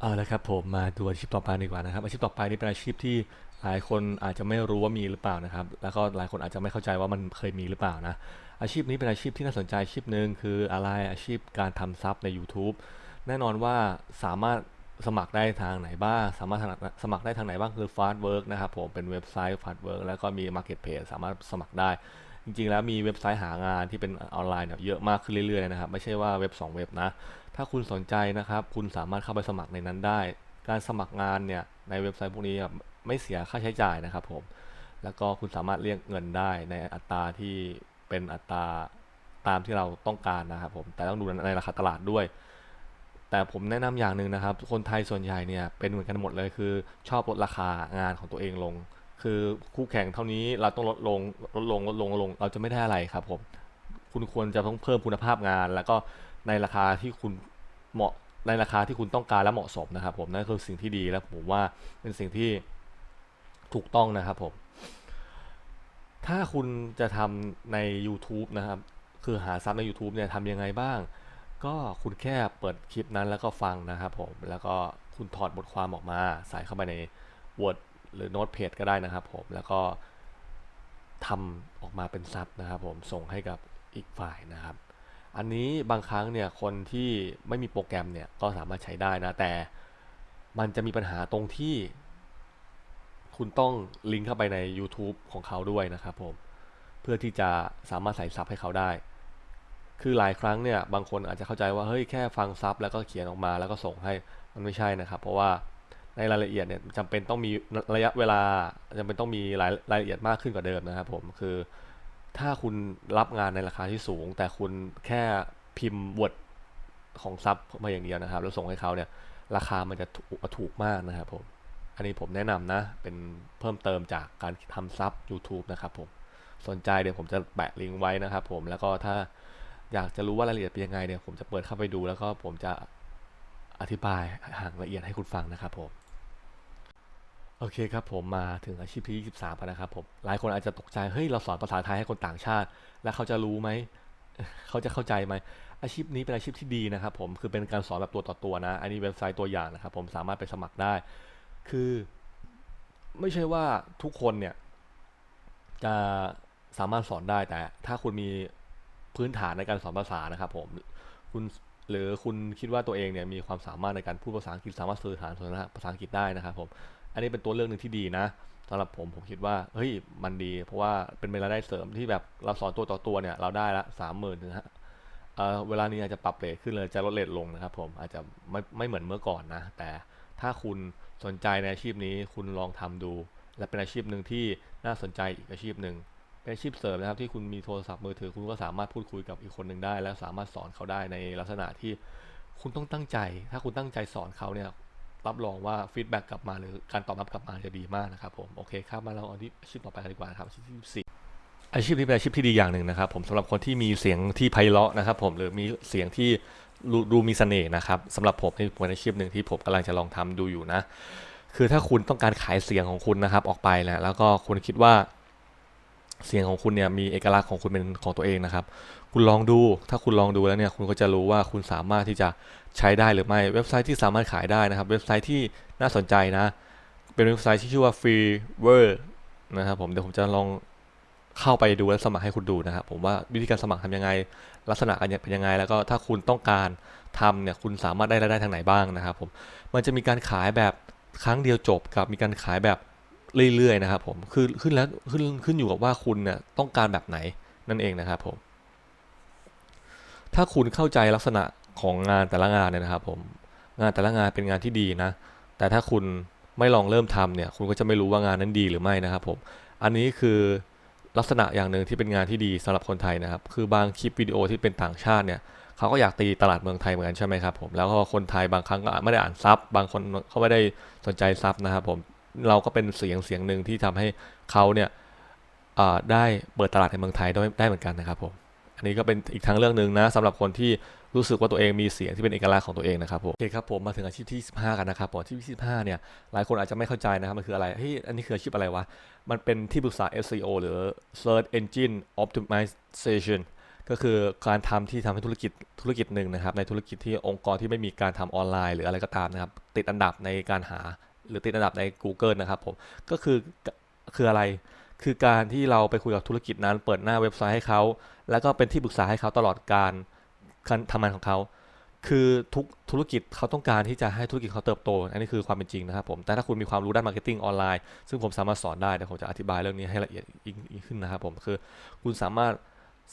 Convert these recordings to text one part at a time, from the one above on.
เอาละครับผมมาดูอาชีพต่อไปดีกว่านะครับอาชีพต่อไปนี่เป็นอาชีพที่หลายคนอาจจะไม่รู้ว่ามีหรือเปล่านะครับ แล้วก็หลายคนอาจจะไม่เข้าใจว่ามันเคยมีหรือเปล่านะอาชีพนี้เป็นอาชีพที่น่าสนใจอาชีพหนึ่งคืออะไรอาชีพการทำซับใน YouTube แน่นอนว่าสามารถสมัครได้ทางไหนบ้าง สามารถสมัครได้ทางไหนบ้างคือ Fast Work นะครับผมเป็นเว็บไซต์ Fast Work แล้วก็มี Marketplace สามารถสมัครได้ จริงๆ แล้วมีเว็บไซต์หางานที่เป็นออนไลน์เนี่ยเยอะมากขึ้นเรื่อยๆนะครับ ไม่ใช่ว่าเว็บ 2 เว็บนะ ถ้าคุณสนใจนะครับ คุณสามารถเข้าไปสมัครในนั้นได้ การสมัครงานเนี่ยในเว็บไซต์พวกนี้ไม่เสียค่าใช้จ่ายนะครับผม แล้วก็คุณสามารถเรียกเงินได้ในอัตราที่เป็นอัตราตามที่เราต้องการนะครับผม แต่ต้องดูในราคาตลาดด้วย แต่ผมแนะนำอย่างหนึ่งนะครับ คนไทยส่วนใหญ่เนี่ยเป็นเหมือนกันหมดเลยคือ ชอบลดราคางานของตัวเองลง คือคู่แข่งเท่านี้เราต้องลดลงลดลงลดลงลดลง เราจะไม่ได้อะไรครับผม คุณควรจะต้องเพิ่มคุณภาพงานแล้วก็ ในราคาที่คุณเหมาะในราคาที่คุณต้องการและเหมาะสมนะครับ ผมนั่นคือสิ่งที่ดีและผมว่าเป็นสิ่งที่ถูกต้องนะครับผม ถ้าคุณจะทำใน YouTube นะครับ คือหาซับใน YouTube เนี่ยทำยังไงบ้าง ก็คุณแค่เปิดคลิปนั้นแล้วก็ฟังนะครับผม แล้วก็คุณถอดบทความออกมา ใส่เข้าไปใน Word หรือ Notepad ก็ได้นะครับผม แล้วก็ทำออกมาเป็นซับนะครับผม ส่งให้กับอีกฝ่ายนะครับ อันนี้บางครั้งเนี่ยคนที่ไม่มีโปรแกรมเนี่ยก็สามารถใช้ได้นะ แต่มันจะมีปัญหาตรงที่ คุณต้องลิงก์เข้าไปใน YouTube ของเขาด้วยนะครับผม เพื่อที่จะสามารถใส่ซับให้เขาได้ คือหลายครั้งเนี่ยบางคนอาจจะเข้าใจว่าเฮ้ยแค่ฟังซับแล้วก็เขียนออกมาแล้วก็ส่งให้มันไม่ใช่นะครับ เพราะว่าในรายละเอียดเนี่ยจำเป็นต้องมีระยะเวลาจำเป็นต้องมีรายรายละเอียดมากขึ้นกว่าเดิมนะครับผมคือ ถ้าคุณรับงานในราคาที่สูง แต่คุณแค่พิมพ์บทของซับมาอย่างเดียวนะครับ แล้วส่งให้เขาเนี่ย ราคามันจะถูกถูกมากนะครับผม อันนี้ผมแนะนำนะ เป็นเพิ่มเติมจากการทำซับ YouTube นะครับผม สนใจเดี๋ยวผมจะแปะลิงก์ไว้นะครับผม แล้วก็ถ้าอยากจะรู้ว่ารายละเอียดเป็นยังไงเนี่ย ผมจะเปิดเข้าไปดูแล้วก็ผมจะอธิบายห่างละเอียดให้คุณฟังนะครับผม โอเคครับผมมาถึงอาชีพที่ 23แล้วนะครับผมหลายคนอาจจะตกใจเฮ้ยเราสอนภาษาไทยให้คนต่างชาติ แล้วเขาจะรู้ไหมเขาจะเข้าใจไหมอาชีพนี้เป็นอาชีพที่ดีนะครับผมคือเป็นการสอนแบบตัวต่อตัวนะ อันนี้เว็บไซต์ตัวอย่างนะครับผมสามารถไปสมัครได้ คือ ไม่ใช่ว่าทุกคนเนี่ยจะสามารถสอนได้แต่ ถ้าคุณมีพื้นฐานในการสอนภาษานะครับผมคุณหรือคุณคิดว่าตัวเองเนี่ยมีความสามารถในการพูดภาษาอังกฤษสามารถสื่อสารสนทนาภาษาอังกฤษได้นะครับผม อันนี้เป็นตัวเลือกหนึ่งที่ดีนะสำหรับผมผมคิดว่าเฮ้ยมันดี เพราะว่าเป็นรายได้เสริมที่แบบเราสอนตัวต่อตัวเนี่ยเราได้ละสามหมื่นถึงฮะเวลานี้อาจจะปรับเรทขึ้นเลยจะลดเรทลงนะครับผมอาจจะไม่ไม่เหมือนเมื่อก่อนนะ แต่ถ้าคุณสนใจในอาชีพนี้คุณลองทำดู และเป็นอาชีพหนึ่งที่น่าสนใจอีกอาชีพหนึ่งเป็นอาชีพเสริมนะครับที่คุณมีโทรศัพท์มือถือคุณก็สามารถพูดคุยกับอีกคนหนึ่งได้ และสามารถสอนเขาได้ในลักษณะที่คุณต้องตั้งใจ ถ้าคุณตั้งใจสอนเขาเนี่ย รับรองว่าฟีดแบ็กกลับมาหรือการตอบรับกลับมาจะดีมากนะครับผมโอเคครับมาเราเอาที่อาชีพต่อไปกันดีกว่านครับอาชีพที่สี่อาชีพนี้เป็นอาชีพที่ดีอย่างหนึ่งนะครับผมสำหรับคนที่มีเสียงที่ไพเราะนะครับผมหรือมีเสียงที่ดูดูมีเสน่ห์นะครับสำหรับผมนี่เป็นอาชีพหนึ่งที่ผมกำลังจะลองทำดูอยู่นะ คือถ้าคุณต้องการขายเสียงของคุณนะครับออกไปนะแล้วก็คุณคิดว่า เสียงของคุณเนี่ยมีเอกลักษณ์ของคุณเป็นของตัวเองนะครับ คุณลองดู ถ้าคุณลองดูแล้วเนี่ยคุณก็จะรู้ว่าคุณสามารถที่จะใช้ได้หรือไม่ เว็บไซต์ที่สามารถขายได้นะครับ เว็บไซต์ที่น่าสนใจนะ เป็นเว็บไซต์ที่ชื่อว่า Freewer นะครับผม เดี๋ยวผมจะลองเข้าไปดูและสมัครให้คุณดูนะครับ ผมว่าวิธีการสมัครทำยังไง ลักษณะเป็นยังไง แล้วก็ถ้าคุณต้องการทำเนี่ย คุณสามารถได้รายได้ทางไหนบ้างนะครับผม มันจะมีการขายแบบครั้งเดียวจบกับมีการขายแบบ เรื่อยๆนะครับผมคือขึ้นแล้วขึ้นขึ้นอยู่กับว่าคุณเนี่ยต้องการแบบไหนนั่นเองนะครับผม ถ้าคุณเข้าใจลักษณะของงานแต่ละงานเนี่ยนะครับผมงานแต่ละงานเป็นงานที่ดีนะ แต่ถ้าคุณไม่ลองเริ่มทำเนี่ยคุณก็จะไม่รู้ว่างานนั้นดีหรือไม่นะครับผมอันนี้คือลักษณะอย่างหนึ่งที่เป็นงานที่ดีสำหรับคนไทยนะครับ คือบางคลิปวิดีโอที่เป็นต่างชาติเนี่ยเขาก็อยากตีตลาดเมืองไทยเหมือนกันใช่ไหมครับผมแล้วก็คนไทยบางครั้งก็ไม่ได้อ่านซับบางคนเขาไม่ได้สนใจซับนะครับผม เราก็เป็นเสียงเสียงหนึ่งที่ทำให้เขาเนี่ยได้เปิดตลาดในเมืองไทยได้เหมือนกันนะครับผมอันนี้ก็เป็นอีกทางเรื่องหนึ่งนะสำหรับคนที่รู้สึกว่าตัวเองมีเสียงที่เป็นเอกลักษณ์ของตัวเองนะครับผมโอเคครับผมมาถึงอาชีพที่15กันนะครับผมอาชีพที่15เนี่ยหลายคนอาจจะไม่เข้าใจนะครับมันคืออะไรเฮ้ยอันนี้คืออาชีพอะไรวะ มันเป็นที่ปรึกษา SEO หรือ Search Engine Optimization ก็คือการทำที่ทำให้ธุรกิจธุรกิจหนึ่งนะครับในธุรกิจที่องค์กรที่ไม่มีการทำออนไลน์ หรืออะไรก็ตามนะครับติดอันดับในการหา หรือติดอันดับใน Google นะครับผมก็คือคืออะไรคือการที่เราไปคุยกับธุรกิจนั้น เปิดหน้าเว็บไซต์ให้เขา แล้วก็เป็นที่ปรึกษาให้เขาตลอดการทำงานของเขา คือทุกธุรกิจเขาต้องการที่จะให้ธุรกิจเขาเติบโต อันนี้คือความเป็นจริงนะครับผม แต่ถ้าคุณมีความรู้ด้านมาร์เก็ตติ้งออนไลน์ ซึ่งผมสามารถสอนได้เดี๋ยวผมจะอธิบายเรื่องนี้ให้ละเอียดอีกขึ้นนะครับผม คือคุณสามารถ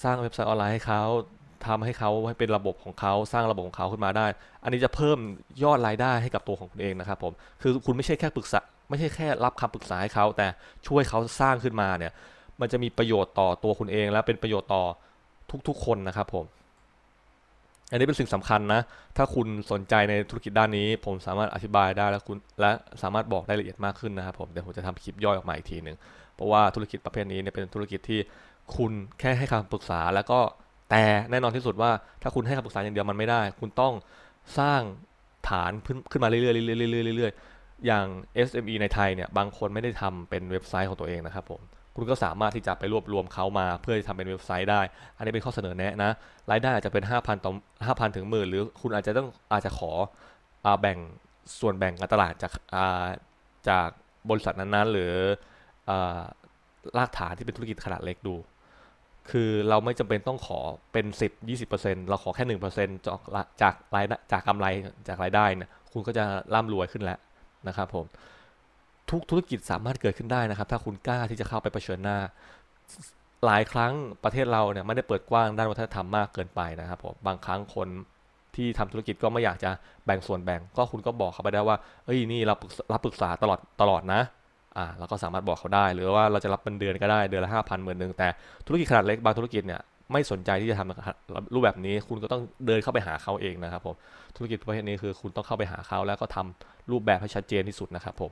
สร้างเว็บไซต์ออนไลน์ให้เขา ทำให้เขาให้เป็นระบบของเขาสร้างระบบของเขาขึ้นมาได้ อันนี้จะเพิ่มยอดรายได้ให้กับตัวของคุณเองนะครับผมคือคุณไม่ใช่แค่ปรึกษาไม่ใช่แค่รับคำปรึกษาให้เขาแต่ช่วยเขาสร้างขึ้นมาเนี่ยมันจะมีประโยชน์ต่อตัวคุณเอง และเป็นประโยชน์ต่อทุกๆ คนนะครับผมอันนี้เป็นสิ่งสำคัญนะ ถ้าคุณสนใจในธุรกิจด้านนี้ ผมสามารถอธิบายได้แล้วคุณและสามารถบอกได้ละเอียดมากขึ้นนะครับผมเดี๋ยวผมจะทำคลิปย่อยออกมาอีกทีหนึ่งเพราะว่าธุรกิจประเภทนี้เนี่ยเป็นธุรกิจที่คุณแค่ให้คำปรึกษาแล้วก็ แต่แน่นอนที่สุดว่าถ้าคุณให้คำปรึกษาอย่างเดียวมันไม่ได้ คุณต้องสร้างฐานขึ้นมาเรื่อยๆเรื่อยๆเรื่อยๆอย่าง SME ในไทยเนี่ยบางคนไม่ได้ทำเป็นเว็บไซต์ของตัวเองนะครับผมคุณก็สามารถที่จะไปรวบรวมเขามา เพื่อทำเป็นเว็บไซต์ได้ อันนี้เป็นข้อเสนอแนะนะ รายได้อาจจะเป็น 5,000ต่อ5,000 ถึงหมื่นหรือคุณอาจจะต้องอาจจะขอแบ่งส่วนแบ่งการตลาดจากจากบริษัทนั้นๆ หรือรากฐานที่เป็นธุรกิจขนาดเล็กดู คือเราไม่จำเป็นต้องขอเป็น 10 20%เราขอแค่ 1%จากจากรายจากกำไรจากรายได้เนี่ยคุณก็จะร่ำรวยขึ้นแล้วนะครับผมทุกธุรกิจสามารถเกิดขึ้นได้นะครับ ถ้าคุณกล้าที่จะเข้าไปเผชิญหน้า หลายครั้งประเทศเราเนี่ยไม่ได้เปิดกว้างด้านวัฒนธรรมมากเกินไปนะครับผมบางครั้งคนที่ทำธุรกิจก็ไม่อยากจะแบ่งส่วนแบ่ง ก็คุณก็บอกเขาไปได้ว่าเอ้ยนี่เรารับปรึกษาตลอดตลอดนะ อ่าเราก็สามารถบอกเขาได้ หรือว่าเราจะรับเป็นเดือนก็ได้เดือนละห้าพันหมื่นหนึ่งแต่ธุรกิจขนาดเล็กบางธุรกิจเนี่ยไม่สนใจที่จะทำรูปแบบนี้ คุณก็ต้องเดินเข้าไปหาเขาเองนะครับผมธุรกิจประเภทนี้คือคุณต้องเข้าไปหาเขาแล้วก็ทำรูปแบบให้ชัดเจนที่สุดนะครับผม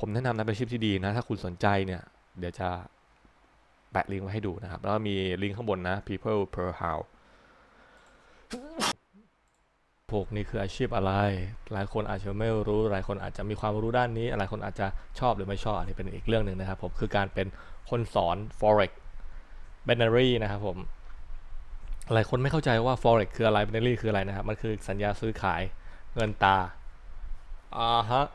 ผมแนะนำนักเป็นชิพที่ดีนะถ้าคุณสนใจเนี่ยเดี๋ยวจะแปะลิงก์ไว้ให้ดูนะครับ แล้วมีลิงก์ข้างบนนะ people per how 6 นี่คืออาชีพอะไร หลายคนอาจจะไม่รู้ หลายคนอาจจะมีความรู้ด้านนี้ หลายคนอาจจะชอบหรือไม่ชอบ อันนี้เป็นอีกเรื่องหนึ่งนะครับผม คือการเป็นคนสอน forex binary นะครับผม หลายคนไม่เข้าใจว่า forex คืออะไร binary คืออะไรนะครับ มันคือสัญญาซื้อขายเงินตา อ่าฮะ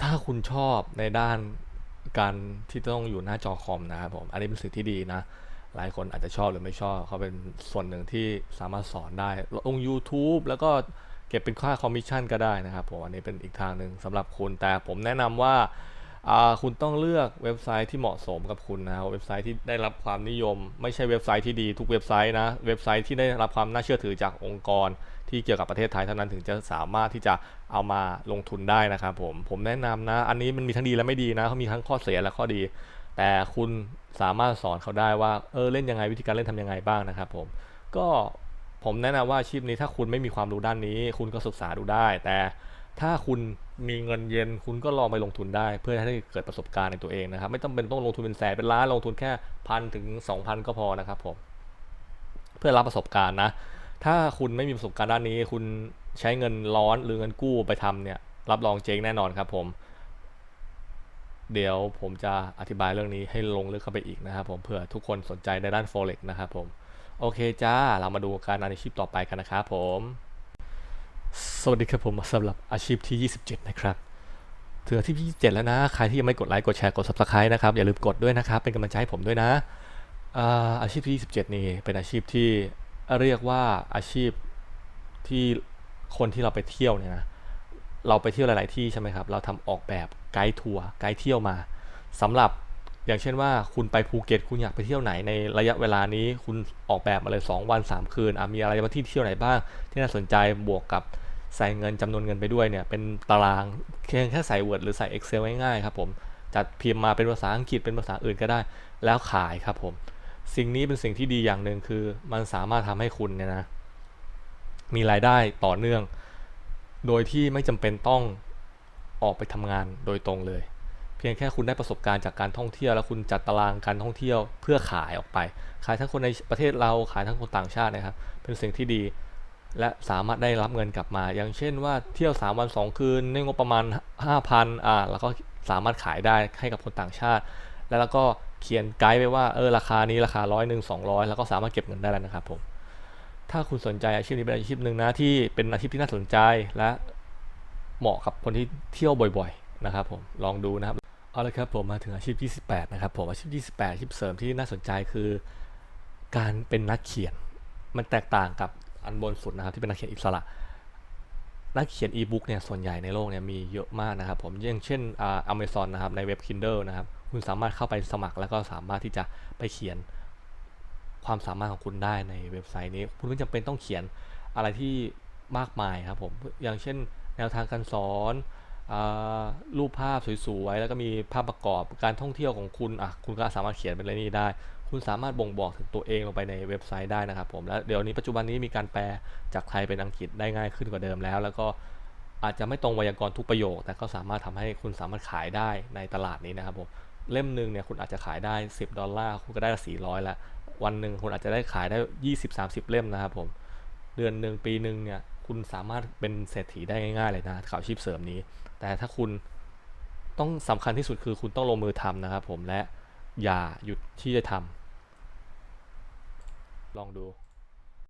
ถ้าคุณชอบในด้านการที่ต้องอยู่หน้าจอคอมนะครับผม อันนี้เป็นสิ่งที่ดีนะ หลายคนอาจจะชอบหรือไม่ชอบ เขาเป็นส่วนหนึ่งที่สามารถสอนได้ลง YouTube แล้วก็เก็บเป็นค่าคอมมิชชั่นก็ได้นะครับผมอันนี้เป็นอีกทางหนึ่งสำหรับคุณแต่ผมแนะนำว่าคุณต้องเลือกเว็บไซต์ที่เหมาะสมกับคุณนะเว็บไซต์ที่ได้รับความนิยม ไม่ใช่เว็บไซต์ที่ดีทุกเว็บไซต์นะเว็บไซต์ที่ได้รับความน่าเชื่อถือจากองค์กร ที่เกี่ยวกับประเทศไทยเท่านั้นถึงจะสามารถที่จะเอามาลงทุนได้นะครับผมผมแนะนำนะ อันนี้มันมีทั้งดีและไม่ดีนะเขามีทั้งข้อเสียและข้อดี แต่คุณสามารถสอนเขาได้ว่าเออเล่นยังไงวิธีการเล่นทำยังไงบ้างนะครับผมก็ผมแนะนำว่าอาชีพนี้ถ้าคุณไม่มีความรู้ด้านนี้ คุณก็ศึกษาดูได้ แต่ถ้าคุณมีเงินเย็น คุณก็ลองไปลงทุนได้ เพื่อให้เกิดประสบการณ์ในตัวเองนะครับ ไม่ต้องเป็นต้องลงทุนเป็นแสนเป็นล้านลงทุนแค่พันถึงสองพันก็พอนะครับผมเพื่อรับประสบการณ์นะ ถ้าคุณไม่มีประสบการณ์ด้านนี้ คุณใช้เงินร้อนหรือเงินกู้ไปทำเนี่ยรับรองเจ๊งแน่นอนครับผม เดี๋ยวผมจะอธิบายเรื่องนี้ให้ลงลึกเข้าไปอีกนะครับผมเผื่อทุกคนสนใจในด้าน forex นะครับผม โอเคจ้า เรามาดูการอาชีพต่อไปกันนะครับผม สวัสดีครับผมสำหรับอาชีพที่ 27 นะครับถือที่27 แล้วนะ ใครที่ยังไม่กดไลค์กดแชร์กด subscribe นะครับ อย่าลืมกดด้วยนะครับ เป็นกำลังใจให้ผมด้วยนะอาชีพที่ 27 นี่เป็นอาชีพที่เรียกว่าอาชีพที่คนที่เราไปเที่ยวเนี่ยนะเราไปเที่ยวหลาย ๆ ที่ใช่ไหมครับ เราทำออกแบบ ไกด์ทัวร์ไกด์เที่ยวมาสำหรับอย่างเช่นว่าคุณไปภูเก็ต คุณอยากไปเที่ยวไหนในระยะเวลานี้ คุณออกแบบมาเลย 2 วัน 3 คืนมีอะไรมาที่เที่ยวไหนบ้าง ที่น่าสนใจบวกกับใส่เงินจำนวนเงินไปด้วยเนี่ยเป็นตารางเพียงแค่ใส่ Word หรือใส่ Excel ง่ายๆครับผมจัดพิมพ์มาเป็นภาษาอังกฤษเป็นภาษาอื่นก็ได้ แล้วขายครับผม สิ่งนี้เป็นสิ่งที่ดีอย่างหนึ่งคือมันสามารถทำให้คุณเนี่ยนะมีรายได้ต่อเนื่อง โดยที่ไม่จำเป็นต้อง ออกไปทำงานโดยตรงเลย เพียงแค่คุณได้ประสบการณ์จากการท่องเที่ยว แล้วคุณจัดตารางการท่องเที่ยวเพื่อขายออกไป ขายทั้งคนในประเทศเราขายทั้งคนต่างชาตินะครับ เป็นสิ่งที่ดี และสามารถได้รับเงินกลับมา อย่างเช่นว่าเที่ยว 3 วัน 2 คืนในงบประมาณ 5,000อ่าแล้วก็สามารถขายได้ให้กับคนต่างชาติ แล้วก็เขียนไกด์ไปว่าเออราคานี้ราคาร้อยหนึ่งสองร้อยแล้วก็สามารถเก็บเงินได้แล้วนะครับผมถ้าคุณสนใจอาชีพนี้เป็นอาชีพหนึ่งนะที่เป็นอาชีพที่น่าสนใจและ เหมาะกับคนที่เที่ยวบ่อยๆนะครับผมลองดูนะครับเอาละครับผมมาถึงอาชีพที่18นะครับผมอาชีพที่18อาชีพเสริมที่น่าสนใจคือการเป็นนักเขียน มันแตกต่างกับอันบนสุดนะครับที่เป็นนักเขียนอิสระ นักเขียนอีบุ๊กเนี่ยส่วนใหญ่ในโลกเนี่ยมีเยอะมากนะครับผมอย่างเช่นอ่า Amazon นะครับในเว็บ Kindle นะครับคุณสามารถเข้าไปสมัครแล้วก็สามารถที่จะไปเขียนความสามารถของคุณได้ในเว็บไซต์นี้ คุณไม่จำเป็นต้องเขียนอะไรที่มากมายครับผมอย่างเช่น แนวทางการสอนอรูปภาพสวยๆ แล้วก็มีภาพประกอบการท่องเที่ยวของคุณอะคุณก็สามารถเขียนเป็นอะไรนี้ได้ คุณสามารถบ่งบอกถึงตัวเองลงไปในเว็บไซต์ได้นะครับผม แล้วเดี๋ยวนี้ปัจจุบันนี้มีการแปลจากไทยเป็นอังกฤษได้ง่ายขึ้นกว่าเดิมแล้ว แล้วก็อาจจะไม่ตรงไวยากรณ์ทุกประโยค แต่ก็สามารถทำให้คุณสามารถขายได้ในตลาดนี้นะครับผม เล่มหนึ่งเนี่ยคุณอาจจะขายได้ 10 ดอลลาร์ คุณก็ได้ละ400แล้ววันหนึ่งคุณอาจจะได้ขายได้ 20-30 เล่มนะครับผม เดือนหนึ่งปีหนึ่งเนี่ย คุณสามารถเป็นเศรษฐีได้ง่ายๆเลยนะข่าวชีพเสริมนี้ แต่ถ้าคุณต้องสำคัญที่สุดคือคุณต้องลงมือทำนะครับผมและอย่าหยุดที่จะทำลองดู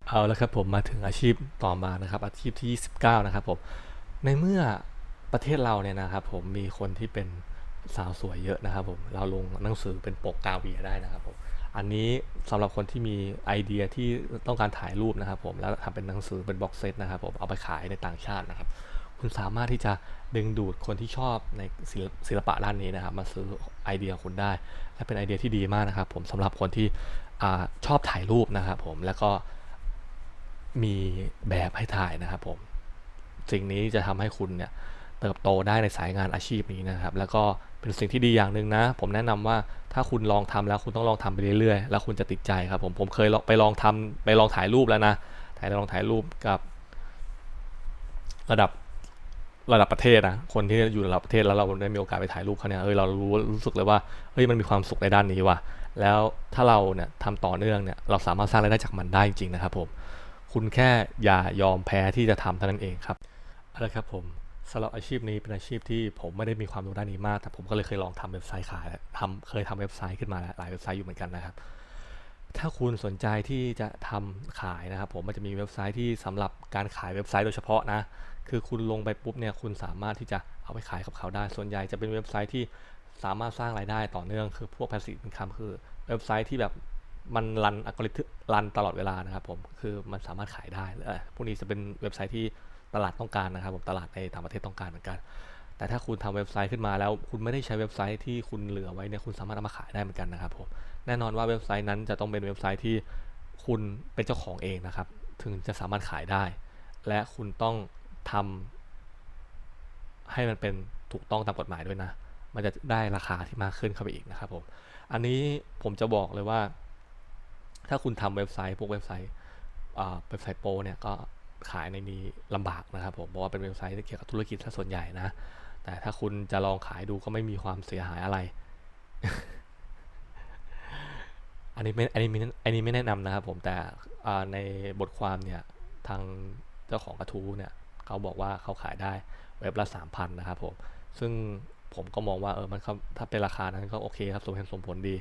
เอาแล้วครับผมมาถึงอาชีพต่อมานะครับ อาชีพที่ 29 นะครับผมในเมื่อประเทศเราเนี่ยนะครับผมมีคนที่เป็นสาวสวยเยอะนะครับผมเราลงหนังสือเป็นปกกาเวียได้นะครับผม อันนี้สำหรับคนที่มีไอเดียที่ต้องการถ่ายรูปนะครับผมแล้วทำเป็นหนังสือเป็นบ็อกเซตนะครับผมเอาไปขายในต่างชาตินะครับ คุณสามารถที่จะดึงดูดคนที่ชอบในศิลปศิลปะด้านนี้นะครับ มาซื้อไอเดียของคุณได้ และเป็นไอเดียที่ดีมากนะครับ ผมสำหรับคนที่อชอบถ่ายรูปนะครับผมแล้วก็มีแบบให้ถ่ายนะครับผมสิ่งนี้จะทำให้คุณเนี่ย เติบโตได้ในสายงานอาชีพนี้นะครับ แล้วก็เป็นสิ่งที่ดีอย่างหนึ่งนะ ผมแนะนำว่าถ้าคุณลองทำแล้วคุณต้องลองทำไปเรื่อยๆ แล้วคุณจะติดใจครับผมผมเคยลองไปลองทำไปลองถ่ายรูปแล้วนะถ่ายลองถ่ายรูปกับ ระดับระดับประเทศนะคนที่อยู่ระดับประเทศแล้วเราได้มีโอกาสไปถ่ายรูปเขาเนี่ยเฮ้ยเรารู้รู้สึกเลยว่าเฮ้ยมันมีความสุขในด้านนี้ว่ะแล้วถ้าเราเนี่ยทำต่อเนื่องเนี่ยเราสามารถสร้างรายได้จากมันได้จริงๆนะครับผมคุณแค่อย่ายอมแพ้ที่จะทำเท่านั้นเองครับเอาละครับผม สำหรับอาชีพนี้เป็นอาชีพที่ผมไม่ได้มีความรู้ด้านนี้มาก แต่ผมก็เลยเคยลองทำเว็บไซต์ขายทำเคยทำเว็บไซต์ขึ้นมาหลายเว็บไซต์อยู่เหมือนกันนะครับ ถ้าคุณสนใจที่จะทำขายนะครับ ผมมันจะมีเว็บไซต์ที่สำหรับการขายเว็บไซต์โดยเฉพาะนะ คือคุณลงไปปุ๊บเนี่ยคุณสามารถที่จะเอาไปขายกับเขาได้ ส่วนใหญ่จะเป็นเว็บไซต์ที่สามารถสร้างรายได้ต่อเนื่อง คือพวก passive income คือเว็บไซต์ที่แบบมันรันอัลกอริทึมรันตลอดเวลานะครับผม คือมันสามารถขายได้เออพวกนี้จะเป็นเว็บไซต์ที่ ตลาดต้องการนะครับผมตลาดในต่างประเทศต้องการเหมือนกัน แต่ถ้าคุณทำเว็บไซต์ขึ้นมาแล้ว คุณไม่ได้ใช้เว็บไซต์ที่คุณเหลือไว้เนี่ยคุณสามารถเอามาขายได้เหมือนกันนะครับผมแน่นอนว่าเว็บไซต์นั้นจะต้องเป็นเว็บไซต์ที่คุณเป็นเจ้าของเองนะครับ ถึงจะสามารถขายได้ และคุณต้องทำให้มันเป็นถูกต้องตามกฎหมายด้วยนะ มันจะได้ราคาที่มากขึ้นเข้าไปอีกนะครับผม อันนี้ผมจะบอกเลยว่า ถ้าคุณทำเว็บไซต์พวกเว็บไซต์เว็บไซต์โปรเนี่ยก็ ขายในนี้ลำบากนะครับผมเพราะว่าเป็นเว็บไซต์ที่เกี่ยวกับธุรกิจซะส่วนใหญ่นะ แต่ถ้าคุณจะลองขายดูก็ไม่มีความเสียหายอะไร อันนี้ไม่อันนี้ไม่อันนี้ไม่แนะนำนะครับผมแต่ในบทความเนี่ยทางเจ้าของกระทู้เนี่ยเขาบอกว่าเขาขายได้เว็บละสามพันนะครับผมซึ่งผมก็มองว่าเออมันถ้าเป็นราคานั้นก็โอเคครับสมเหตุสมผลดี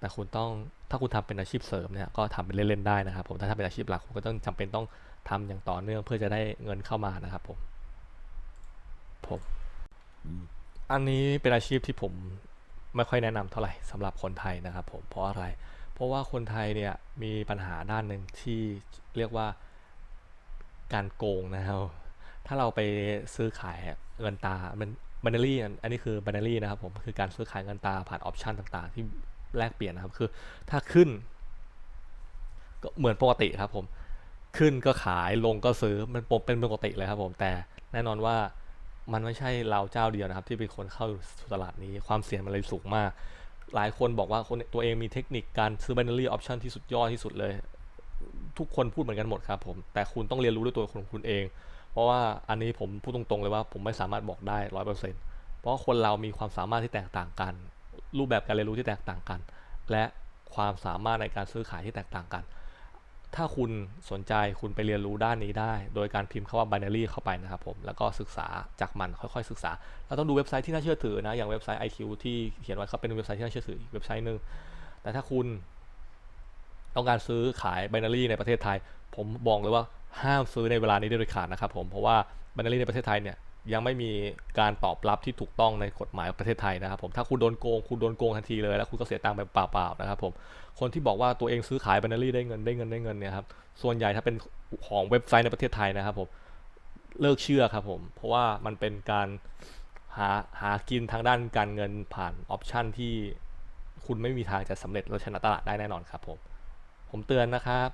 แต่คุณต้องถ้าคุณทำเป็นอาชีพเสริมเนี่ยก็ทำเป็นเล่นๆได้นะครับผมแต่ถ้าเป็นอาชีพหลักคุณก็ต้องจำเป็นต้อง ทำอย่างต่อเนื่องเพื่อจะได้เงินเข้ามานะครับผมผมอันนี้เป็นอาชีพที่ผมไม่ค่อยแนะนำเท่าไหร่สำหรับคนไทยนะครับผมเพราะอะไร เพราะว่าคนไทยเนี่ยมีปัญหาด้านหนึ่งที่เรียกว่าการโกงนะครับถ้าเราไปซื้อขายเงินตามันบันเนอรี่อันนี้คือบันเนอรี่นะครับผมคือการซื้อขายเงินตาผ่านออปชันต่างๆ ที่แลกเปลี่ยนนะครับคือถ้าขึ้นก็เหมือนปกติครับผม ขึ้นก็ขายลงก็ซื้อมันเป็นปกติเลยครับผมแต่แน่นอนว่ามันไม่ใช่เราเจ้าเดียวนะครับ ที่เป็นคนเข้าสู่ตลาดนี้ความเสี่ยงมันเลยสูงมาก หลายคนบอกว่าคนตัวเองมีเทคนิคการซื้อ binary option ที่สุดยอดที่สุดเลย ทุกคนพูดเหมือนกันหมดครับผม แต่คุณต้องเรียนรู้ด้วยตัวของคุณเอง เพราะว่าอันนี้ผมพูดตรงๆเลยว่าผมไม่สามารถบอกได้ร้อยเปอร์เซ็นต์เพราะคนเรามีความสามารถที่แตกต่างกัน รูปแบบการเรียนรู้ที่แตกต่างกัน และความสามารถในการซื้อขายที่แตกต่างกัน ถ้าคุณสนใจคุณไปเรียนรู้ด้านนี้ได้ โดยการพิมพ์คำว่า binary เข้าไปนะครับผม แล้วก็ศึกษาจากมันค่อยๆศึกษา เราต้องดูเว็บไซต์ที่น่าเชื่อถือนะ อย่างเว็บไซต์ IQ ที่เขียนไว้เขาเป็นเว็บไซต์ที่น่าเชื่อถืออีกเว็บไซต์หนึ่งแต่ถ้าคุณต้องการซื้อขาย binary ในประเทศไทย ผมบอกเลยว่าห้ามซื้อในเวลานี้โดยเด็ดขาดนะครับผม เพราะว่า binary ในประเทศไทยเนี่ย ยังไม่มีการตอบรับที่ถูกต้องในกฎหมายประเทศไทยนะครับผมถ้าคุณโดนโกงคุณโดนโกงทันทีเลยแล้วคุณก็เสียตังค์ไปเปล่าๆนะครับผมคนที่บอกว่าตัวเองซื้อขาย binary ได้เงินได้เงินได้เงินเนี่ยครับส่วนใหญ่ถ้าเป็นของเว็บไซต์ในประเทศไทยนะครับผมเลิกเชื่อครับผมเพราะว่ามันเป็นการหาหากินทางด้านการเงินผ่านออปชันที่คุณไม่มีทางจะสำเร็จและชนะตลาดได้แน่นอนครับผมผมเตือนนะครับ